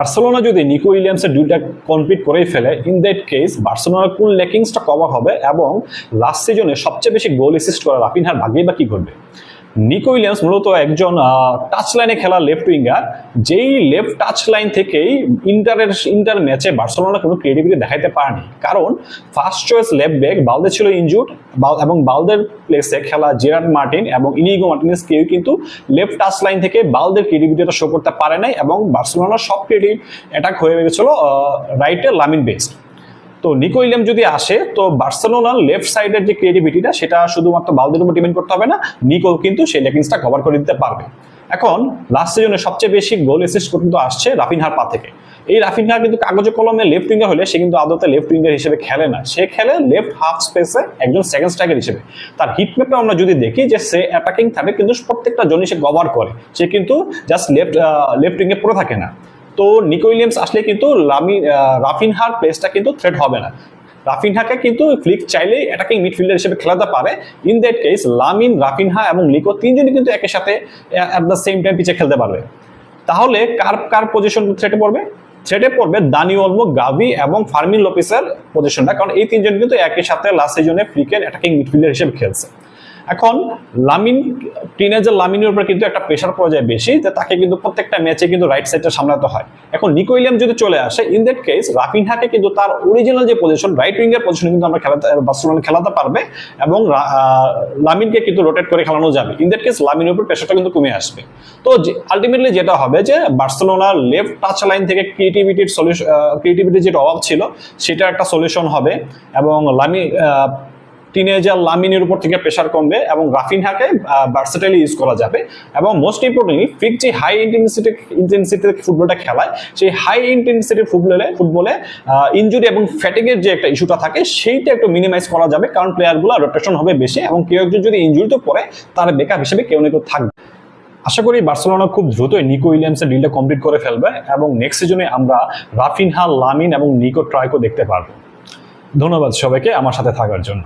Barcelona যদি Nicco উইলিয়ামসের ডিউটা complete করেই ফেলে ইন দ্যাট কেস বার্সেলোনার কোন লেকিংসটা কভার হবে এবং লাস্ট সিজনে সবচেয়ে বেশি গোল অ্যাসিস্ট করা রাফিনহার ভাগ্যেই বা কি করবে? নিকো উইলিয়ামস মূলত একজন টাচ লাইনে খেলা লেফট উইঙ্গার যেই লেফট টাচ লাইন থেকেই ইন্টারের, ইন্টার ম্যাচে বার্সেলোনা কোনো ক্রিয়েটিভিটি দেখাইতে পারেনি। কারণ first choice left back Balde ছিল ইনজুড এবং বালদের প্লেসে খেলা জেরার্ড মার্টিন এবং ইনিগো মার্টিনেস কেউ কিন্তু লেফট টাচ লাইন থেকে বালদের ক্রিয়েটিভিটিটা শো করতে পারে নাই এবং বার্সেলোনার সব ক্রিয়েটিভ অ্যাটাক হয়ে গেছিল রাইটে লামিন বেস্ট তো নিকো উইলিয়াম যদি আসে, তো বার্সেলোনার লেফট সাইডের যে ক্রিয়েটিভিটিটা সেটা শুধুমাত্র বালদের উপর ডিপেন্ড করতে হবে না, নিকো কিন্তু সেই লেকিংসটা কভার করে দিতে পারবে। এখন লাস্ট সিজনে সবচেয়ে বেশি গোল অ্যাসিস্ট কিন্তু আসছে রাফিনহার পা থেকে। এই রাফিনহা কিন্তু কাগজে কলমে লেফট উইঙ্গার হলে সে কিন্তু আদতে লেফট উইঙ্গার হিসেবে খেলে না। সে খেলে লেফট হাফ স্পেসে একজন সেকেন্ড স্ট্রাইকার হিসেবে। তার হিট ম্যাপে আমরা যদি দেখি যে সে অ্যাটাকিং থাকে কিন্তু প্রত্যেকটা জনই সে কভার করে। সে কিন্তু জাস্ট লেফট লেফট উইঙ্গে পড়ে থাকে না। তো নিকো উইলিয়ামস আসলে কিন্তু লামি রাফিনহার প্লেসটা কিন্তু থ্রেট হবে না। রাফিনহাকে কিন্তু ফ্লিক চাইলেই অ্যাটাকিং মিডফিল্ডার হিসেবে খেলাতে পারে। In that case Lamine, Raphinha এবং লিকো তিনজনই কিন্তু একের সাথে অ্যাট দ্য সেম টাইম পিছে খেলতে পারবে। তাহলে কার কার পজিশন থ্রেটে পড়বে? থ্রেটে পড়বে দানি অলমো গাভি এবং ফার্মিন লোপিসের পজিশনটা কারণ এই তিনজন কিন্তু একই সাথে লাস্ট সিজনে ফ্লিকের অ্যাটাকিং মিডফিল্ডার হিসেবে খেলছে। এখন লামিন টিনেজার লামিনের উপর কিন্তু একটা প্রেশার পড়ে যায় বেশি তাকে কিন্তু প্রত্যেকটা ম্যাচে কিন্তু রাইট সাইডটা সামলাতে হয়। এখন নিকো উইলিয়াম যদি চলে আসে ইন দ্যাট কেস রাফিনহাকে কিন্তু তার অরিজিনাল যে পজিশন রাইট উইঙ্গের পজিশন কিন্তু আমরা খেলাতে বার্সেলোনা খেলাতে পারবে এবং লামিনকে কিন্তু রোটেট করে খেলানো যাবে। ইন দ্যাট কেস লামিনের উপর প্রেশারটা কিন্তু কমে আসবে। তো আলটিমেটলি যেটা হবে যে বার্সেলোনার লেফট টাচ লাইন থেকে ক্রিয়েটিভিটির সলিউশন ক্রিয়েটিভিটির যেটা অভাব ছিল, সেটা একটা সলিউশন হবে এবং লামি টিনেজার লামিনের উপর থেকে প্রেশার কমবে এবং রাফিনহাকে ভার্সেটাইলি ইউজ করা যাবে। এবং মোস্ট ইম্পর্টেন্টলি ফিক যে হাই ইন্টেন্সিটি ইন্টেন্সিটির ফুটবলটা খেলায়, সেই হাই ইন্টেন্সিটির ফুটবলে ফুটবলে ইঞ্জুরি এবং ফ্যাটিকের যে একটা ইস্যুটা থাকে, সেইটা একটু মিনিমাইজ করা যাবে, কারণ প্লেয়ারগুলো রোটেশন হবে বেশি এবং কেউ একজন যদি ইঞ্জুরিতে পড়ে, তার বেকআপ হিসেবে কেউ না কেউ থাকবে। আশা করি বার্সেলোনা খুব দ্রুতই নিকো উইলিয়ামসের ডিলটা কমপ্লিট করে ফেলবে এবং নেক্সট সিজনে আমরা রাফিনহা, লামিন এবং নিকো ট্রাইকো দেখতে পারব। ধন্যবাদ সবাইকে আমার সাথে থাকার জন্য।